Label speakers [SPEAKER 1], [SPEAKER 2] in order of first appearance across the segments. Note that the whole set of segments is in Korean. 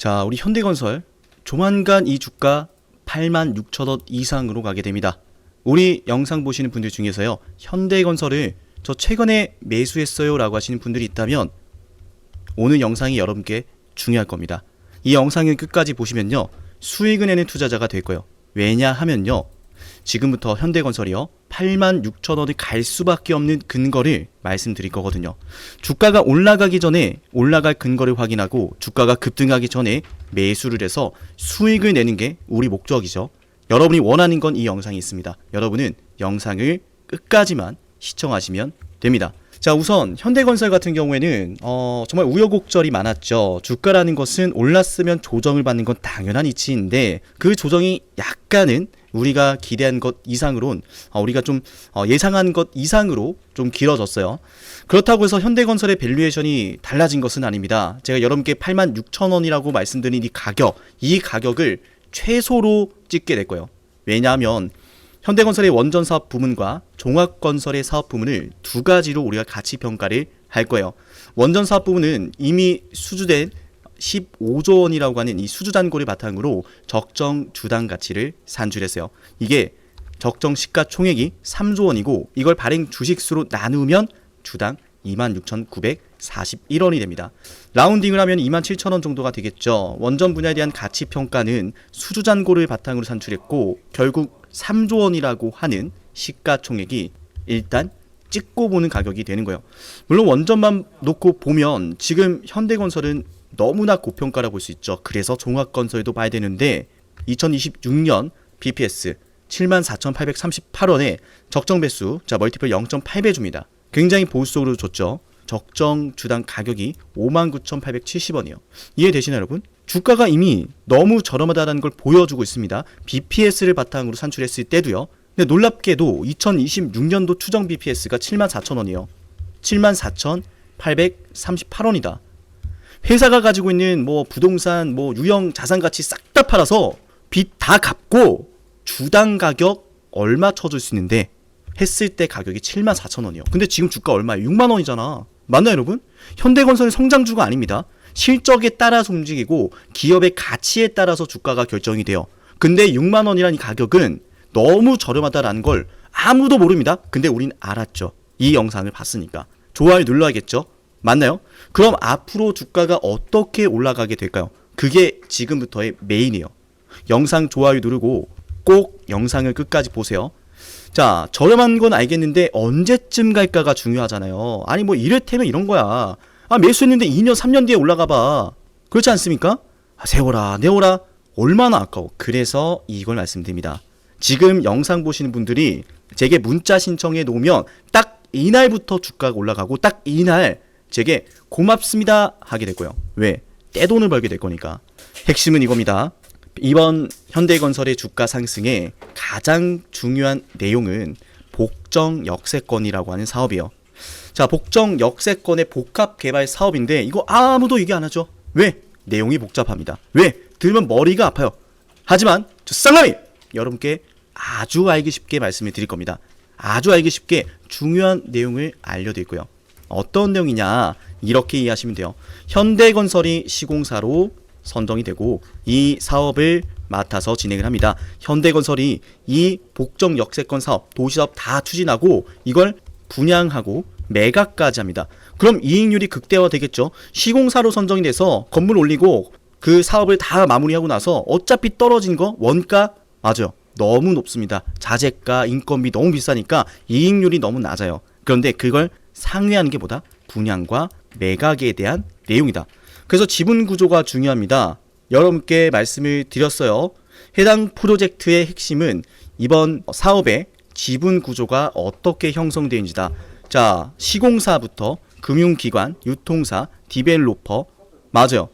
[SPEAKER 1] 자, 우리 현대건설 조만간 이 주가 8만 6천 원 이상으로 가게 됩니다. 우리 영상 보시는 분들 중에서요. 현대건설을 저 최근에 매수했어요 라고 하시는 분들이 있다면 오늘 영상이 여러분께 중요할 겁니다. 이 영상을 끝까지 보시면요. 수익을 내는 투자자가 될 거예요. 왜냐하면요. 지금부터 현대건설이요. 8만 6천 원을 갈 수밖에 없는 근거를 말씀드릴 거거든요. 주가가 올라가기 전에 올라갈 근거를 확인하고 주가가 급등하기 전에 매수를 해서 수익을 내는 게 우리 목적이죠. 여러분이 원하는 건 이 영상이 있습니다. 여러분은 영상을 끝까지만 시청하시면 됩니다. 자, 우선 현대건설 같은 경우에는 어, 정말 우여곡절이 많았죠. 주가라는 것은 올랐으면 조정을 받는 건 당연한 이치인데 그 조정이 약간은 우리가 기대한 것 이상으론 어, 우리가 좀 어, 예상한 것 이상으로 좀 길어졌어요. 그렇다고 해서 현대건설의 밸류에이션이 달라진 것은 아닙니다. 제가 여러분께 8만 6천 원이라고 말씀드린 이 가격, 이 가격을 최소로 찍게 될 거예요. 왜냐하면 현대건설의 원전 사업 부문과 종합건설의 사업 부문을 두 가지로 우리가 같이 평가를 할 거예요. 원전 사업 부문은 이미 수주된 15조 원이라고 하는 이 수주 잔고를 바탕으로 적정 주당 가치를 산출했어요. 이게 적정 시가 총액이 3조 원이고 이걸 발행 주식수로 나누면 주당 26,941원이 됩니다. 라운딩을 하면 27,000원 정도가 되겠죠. 원전 분야에 대한 가치 평가는 수주 잔고를 바탕으로 산출했고 결국 3조 원이라고 하는 시가총액이 일단 찍고 보는 가격이 되는 거예요. 물론 원전만 놓고 보면 지금 현대건설은 너무나 고평가라고 볼수 있죠. 그래서 종합건설도 봐야 되는데 2026년 BPS 74,838원에 적정 배수 자 멀티플 0.8배 줍니다. 굉장히 보수적으로 줬죠. 적정 주당 가격이 59,870원이요. 이해되시나요, 여러분? 주가가 이미 너무 저렴하다는 걸 보여주고 있습니다. BPS를 바탕으로 산출했을 때도요. 근데 놀랍게도 2026년도 추정 BPS가 74,000원이에요. 74,838원이다. 회사가 가지고 있는 뭐 부동산, 뭐 유형 자산 가치 싹 다 팔아서 빚 다 갚고 주당 가격 얼마 쳐줄 수 있는데 했을 때 가격이 7만 4천 원이요. 근데 지금 주가 얼마예요? 6만 원이잖아. 맞나요, 여러분? 현대건설은 성장주가 아닙니다. 실적에 따라서 움직이고 기업의 가치에 따라서 주가가 결정이 돼요. 근데 6만 원이라는 이 가격은 너무 저렴하다라는 걸 아무도 모릅니다. 근데 우린 알았죠. 이 영상을 봤으니까. 좋아요 눌러야겠죠? 맞나요? 그럼 앞으로 주가가 어떻게 올라가게 될까요? 그게 지금부터의 메인이에요. 영상 좋아요 누르고 꼭 영상을 끝까지 보세요. 자, 저렴한 건 알겠는데 언제쯤 갈까가 중요하잖아요. 아니 뭐 이를테면 이런 거야. 아, 매수했는데 2년, 3년 뒤에 올라가 봐. 그렇지 않습니까? 아, 세워라, 내워라. 얼마나 아까워. 그래서 이걸 말씀드립니다. 지금 영상 보시는 분들이 제게 문자 신청해 놓으면 딱 이날부터 주가가 올라가고 딱 이날 제게 고맙습니다 하게 될 거예요. 왜? 떼돈을 벌게 될 거니까. 핵심은 이겁니다. 이번 현대건설의 주가 상승의 가장 중요한 내용은 복정 역세권이라고 하는 사업이에요. 자, 복정 역세권의 복합 개발 사업인데 이거 아무도 얘기 안 하죠. 왜? 내용이 복잡합니다. 왜? 들으면 머리가 아파요. 하지만 저 쌍남이 여러분께 아주 알기 쉽게 말씀을 드릴 겁니다. 아주 알기 쉽게 중요한 내용을 알려드리고요. 어떤 내용이냐 이렇게 이해하시면 돼요. 현대건설이 시공사로 선정이 되고 이 사업을 맡아서 진행을 합니다. 현대건설이 이 복정 역세권 사업, 도시사업 다 추진하고 이걸 분양하고 매각까지 합니다. 그럼 이익률이 극대화 되겠죠. 시공사로 선정이 돼서 건물 올리고 그 사업을 다 마무리하고 나서 어차피 떨어진 거 원가 맞아요. 너무 높습니다. 자재가, 인건비 너무 비싸니까 이익률이 너무 낮아요. 그런데 그걸 상회하는 게 뭐다? 분양과 매각에 대한 내용이다. 그래서 지분 구조가 중요합니다. 여러분께 말씀을 드렸어요. 해당 프로젝트의 핵심은 이번 사업의 지분 구조가 어떻게 형성되는지다. 자, 시공사부터 금융기관, 유통사, 디벨로퍼, 맞아요.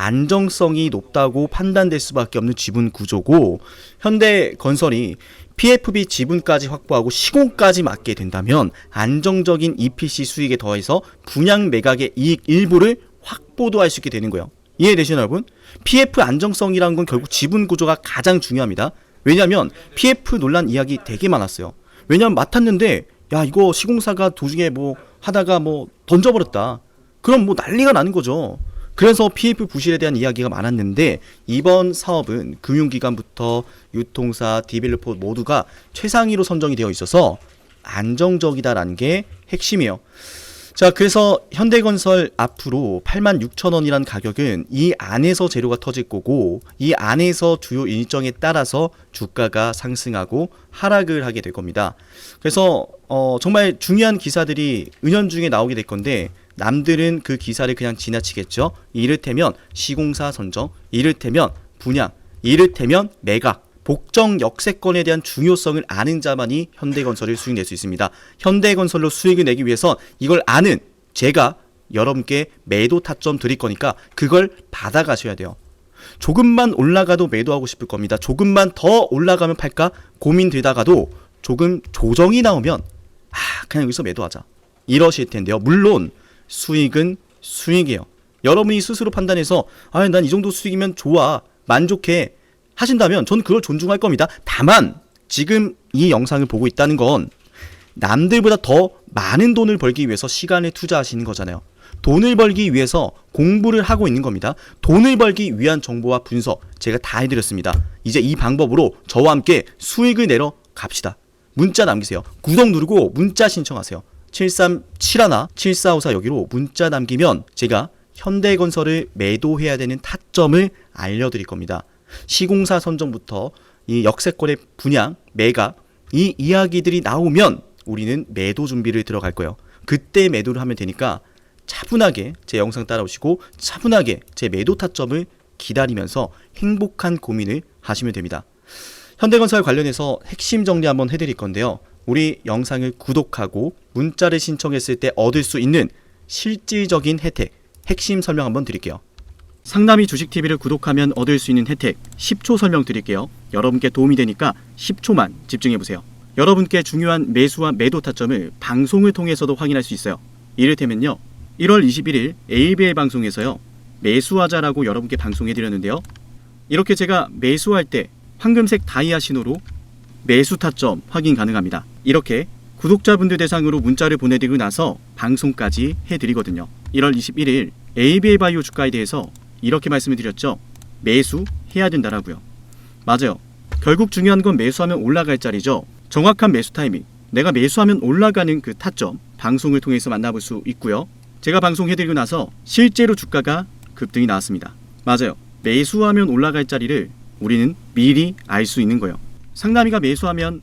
[SPEAKER 1] 안정성이 높다고 판단될 수밖에 없는 지분 구조고 현대건설이 PFB 지분까지 확보하고 시공까지 맡게 된다면 안정적인 EPC 수익에 더해서 분양 매각의 이익 일부를 확보도 할 수 있게 되는 거예요. 이해되시나요, 여러분? PF 안정성이라는 건 결국 지분 구조가 가장 중요합니다. 왜냐하면 PF 논란 이야기 되게 많았어요. 왜냐하면 맡았는데 야 이거 시공사가 도중에 뭐 하다가 뭐 던져버렸다. 그럼 뭐 난리가 나는 거죠. 그래서 PF 부실에 대한 이야기가 많았는데 이번 사업은 금융기관부터 유통사, 디벨로퍼 모두가 최상위로 선정이 되어 있어서 안정적이다라는 게 핵심이에요. 자, 그래서 현대건설 앞으로 8만 6천 원이란 가격은 이 안에서 재료가 터질 거고 이 안에서 주요 일정에 따라서 주가가 상승하고 하락을 하게 될 겁니다. 그래서 어, 정말 중요한 기사들이 은연중에 나오게 될 건데 남들은 그 기사를 그냥 지나치겠죠. 이를테면 시공사 선정, 이를테면 분양, 이를테면 매각, 복정 역세권에 대한 중요성을 아는 자만이 현대건설을 수익 낼 수 있습니다. 현대건설로 수익을 내기 위해서 이걸 아는 제가 여러분께 매도 타점 드릴 거니까 그걸 받아가셔야 돼요. 조금만 올라가도 매도하고 싶을 겁니다. 조금만 더 올라가면 팔까 고민되다가도 조금 조정이 나오면 아 그냥 여기서 매도하자 이러실 텐데요. 물론 수익은 수익이에요. 여러분이 스스로 판단해서 아 난 이 정도 수익이면 좋아 만족해 하신다면 저는 그걸 존중할 겁니다. 다만 지금 이 영상을 보고 있다는 건 남들보다 더 많은 돈을 벌기 위해서 시간을 투자하시는 거잖아요. 돈을 벌기 위해서 공부를 하고 있는 겁니다. 돈을 벌기 위한 정보와 분석 제가 다 해드렸습니다. 이제 이 방법으로 저와 함께 수익을 내러 갑시다. 문자 남기세요. 구독 누르고 문자 신청하세요. 7371 7454 여기로 문자 남기면 제가 현대건설을 매도해야 되는 타점을 알려드릴 겁니다. 시공사 선정부터 이 역세권의 분양, 매각 이 이야기들이 나오면 우리는 매도 준비를 들어갈 거예요. 그때 매도를 하면 되니까 차분하게 제 영상 따라오시고 차분하게 제 매도 타점을 기다리면서 행복한 고민을 하시면 됩니다. 현대건설 관련해서 핵심 정리 한번 해드릴 건데요. 우리 영상을 구독하고 문자를 신청했을 때 얻을 수 있는 실질적인 혜택, 핵심 설명 한번 드릴게요. 상남이 주식TV를 구독하면 얻을 수 있는 혜택 10초 설명 드릴게요. 여러분께 도움이 되니까 10초만 집중해보세요. 여러분께 중요한 매수와 매도 타점을 방송을 통해서도 확인할 수 있어요. 이를테면요. 1월 21일 ABL 방송에서요. 매수하자라고 여러분께 방송해드렸는데요. 이렇게 제가 매수할 때 황금색 다이아 신호로 매수 타점 확인 가능합니다. 이렇게 구독자분들 대상으로 문자를 보내드리고 나서 방송까지 해드리거든요. 1월 21일 ABL 바이오 주가에 대해서 이렇게 말씀을 드렸죠. 매수해야 된다라고요. 맞아요. 결국 중요한 건 매수하면 올라갈 자리죠. 정확한 매수 타이밍. 내가 매수하면 올라가는 그 타점 방송을 통해서 만나볼 수 있고요. 제가 방송해드리고 나서 실제로 주가가 급등이 나왔습니다. 맞아요. 매수하면 올라갈 자리를 우리는 미리 알 수 있는 거예요. 상남이가 매수하면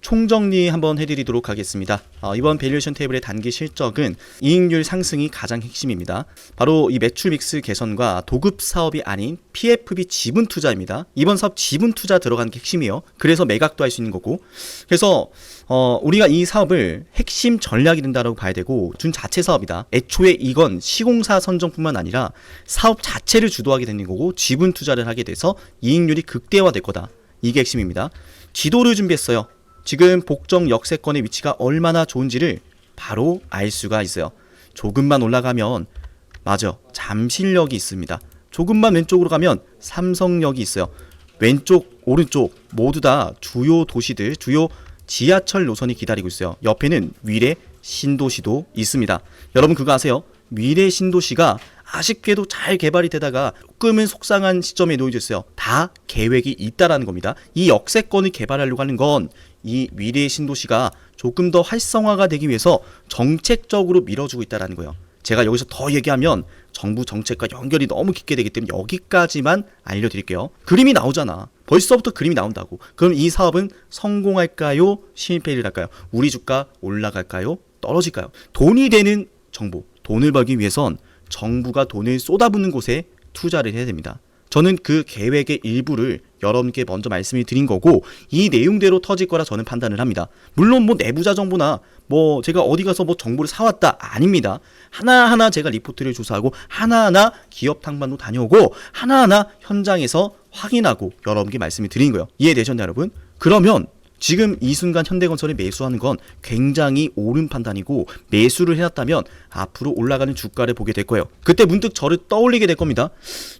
[SPEAKER 1] 총정리 한번 해드리도록 하겠습니다. 어, 이번 밸류에이션 테이블의 단기 실적은 이익률 상승이 가장 핵심입니다. 바로 이 매출 믹스 개선과 도급 사업이 아닌 PFB 지분 투자입니다. 이번 사업 지분 투자 들어가는 게 핵심이에요. 그래서 매각도 할 수 있는 거고. 그래서 어, 우리가 이 사업을 핵심 전략이 된다고 봐야 되고 준 자체 사업이다. 애초에 이건 시공사 선정뿐만 아니라 사업 자체를 주도하게 되는 거고 지분 투자를 하게 돼서 이익률이 극대화될 거다. 이게 핵심입니다. 지도를 준비했어요. 지금 복정 역세권의 위치가 얼마나 좋은지를 바로 알 수가 있어요. 조금만 올라가면 맞아 잠실력이 있습니다. 조금만 왼쪽으로 가면 삼성역이 있어요. 왼쪽, 오른쪽 모두 다 주요 도시들, 주요 지하철 노선이 기다리고 있어요. 옆에는 위례 신도시도 있습니다. 여러분 그거 아세요? 위례 신도시가 아쉽게도 잘 개발이 되다가 조금은 속상한 시점에 놓여져 있어요. 다 계획이 있다라는 겁니다. 이 역세권을 개발하려고 하는 건이 위례 신도시가 조금 더 활성화가 되기 위해서 정책적으로 밀어주고 있다라는 거예요. 제가 여기서 더 얘기하면 정부 정책과 연결이 너무 깊게 되기 때문에 여기까지만 알려드릴게요. 그림이 나오잖아. 벌써부터 그림이 나온다고. 그럼 이 사업은 성공할까요? 실패를 할까요? 우리 주가 올라갈까요? 떨어질까요? 돈이 되는 정보, 돈을 벌기 위해선 정부가 돈을 쏟아붓는 곳에 투자를 해야 됩니다. 저는 그 계획의 일부를 여러분께 먼저 말씀을 드린 거고 이 내용대로 터질 거라 저는 판단을 합니다. 물론 뭐 내부자 정보나 뭐 제가 어디 가서 뭐 정보를 사왔다 아닙니다. 하나하나 제가 리포트를 조사하고 하나하나 기업 탕반도 다녀오고 하나하나 현장에서 확인하고 여러분께 말씀을 드린 거예요. 이해되셨나요, 여러분? 그러면 지금 이 순간 현대건설이 매수하는 건 굉장히 옳은 판단이고 매수를 해놨다면 앞으로 올라가는 주가를 보게 될 거예요. 그때 문득 저를 떠올리게 될 겁니다.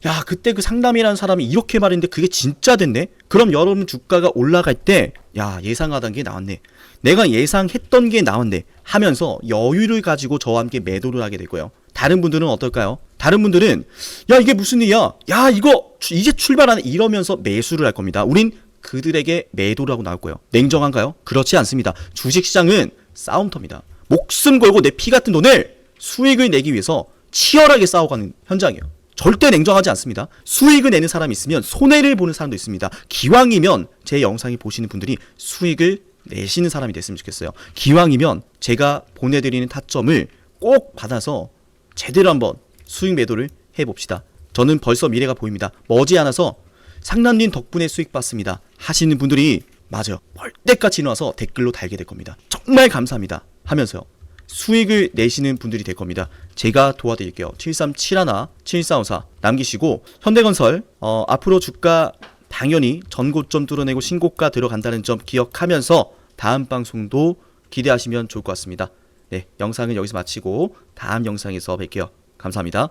[SPEAKER 1] 야 그때 그 상담이라는 사람이 이렇게 말했는데 그게 진짜 됐네? 그럼 여러분 주가가 올라갈 때 야 예상하던 게 나왔네. 내가 예상했던 게 나왔네 하면서 여유를 가지고 저와 함께 매도를 하게 될 거예요. 다른 분들은 어떨까요? 다른 분들은 야 이게 무슨 일이야? 야 이거 주- 이제 출발하네 이러면서 매수를 할 겁니다. 우린 그들에게 매도를 하고 나올 거예요. 냉정한가요? 그렇지 않습니다. 주식시장은 싸움터입니다. 목숨 걸고 내 피 같은 돈을 수익을 내기 위해서 치열하게 싸워가는 현장이에요. 절대 냉정하지 않습니다. 수익을 내는 사람이 있으면 손해를 보는 사람도 있습니다. 기왕이면 제 영상을 보시는 분들이 수익을 내시는 사람이 됐으면 좋겠어요. 기왕이면 제가 보내드리는 타점을 꼭 받아서 제대로 한번 수익 매도를 해봅시다. 저는 벌써 미래가 보입니다. 머지않아서 상남님 덕분에 수익 봤습니다. 하시는 분들이 맞아요. 벌떼같이 일어나서 댓글로 달게 될 겁니다. 정말 감사합니다. 하면서요. 수익을 내시는 분들이 될 겁니다. 제가 도와드릴게요. 7371 7454 남기시고 현대건설 어, 앞으로 주가 당연히 전고점 뚫어내고 신고가 들어간다는 점 기억하면서 다음 방송도 기대하시면 좋을 것 같습니다. 네, 영상은 여기서 마치고 다음 영상에서 뵐게요. 감사합니다.